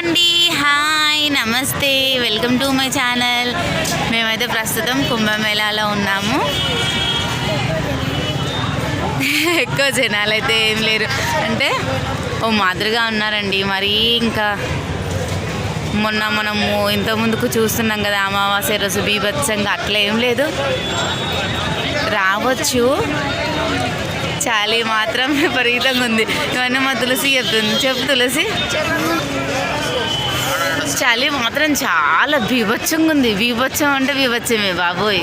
అండి. హాయ్ నమస్తే. Welcome to my channel. మేమైతే ప్రస్తుతం కుంభమేళాలో ఉన్నాము. ఎక్కువ జనాలు అయితే ఏం లేరు. అంటే ఓ మాదిరిగా ఉన్నారండి. మరీ ఇంకా మొన్న మనము ఇంత ముందుకు చూస్తున్నాం కదా అమావాస్య రోజు బీభత్సంగా. అట్లా ఏం లేదు. రావచ్చు. చలి మాత్రం విపరీతంగా ఉంది. ఇవన్నీ మా తులసి చెప్తుంది. చెప్పు తులసి. చలి మాత్రం చాలా బీభత్సంగా ఉంది. బీభత్సం అంటే బీభత్సమే బాబోయ్.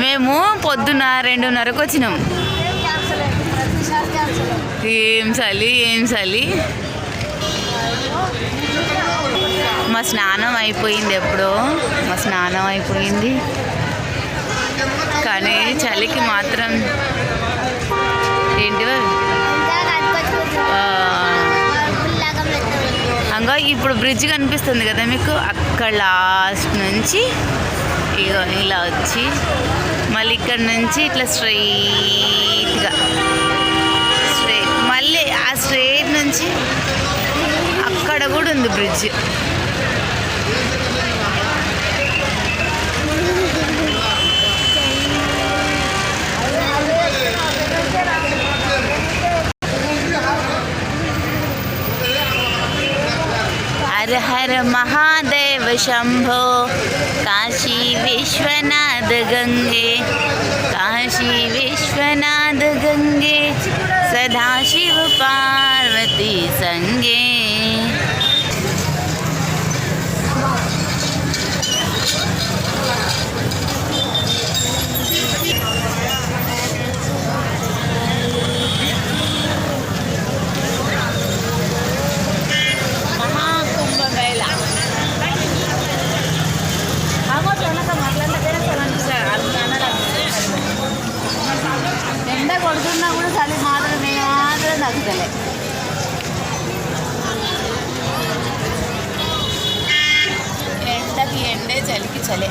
మేము పొద్దున రెండున్నరకు వచ్చినాం. ఏం చలి ఏం చలి. మా స్నానం అయిపోయింది ఎప్పుడో. మా స్నానం అయిపోయింది. కానీ చలికి మాత్రం ఏంటివో అంగా ఇప్పుడు బ్రిడ్జ్ కనిపిస్తుంది కదా మీకు? అక్కడ లాస్ట్ నుంచి ఇగో ఇలా వచ్చి మళ్ళీ ఇక్కడ నుంచి ఇట్లా స్ట్రైట్గా స్ట్రైట్ మళ్ళీ ఆ స్ట్రైట్ నుంచి అక్కడ కూడా ఉంది బ్రిడ్జ్ हर हर महादेव शंभो। काशी विश्वनाथ गंगे। काशी विश्वनाथ गंगे। सदा शिव पार्वती संगे। కొడుతున్నా కూడా చలి మాత్రం నేను మాత్రం తగ్గుతలే. ఎండకి ఎండే చలికి చలే.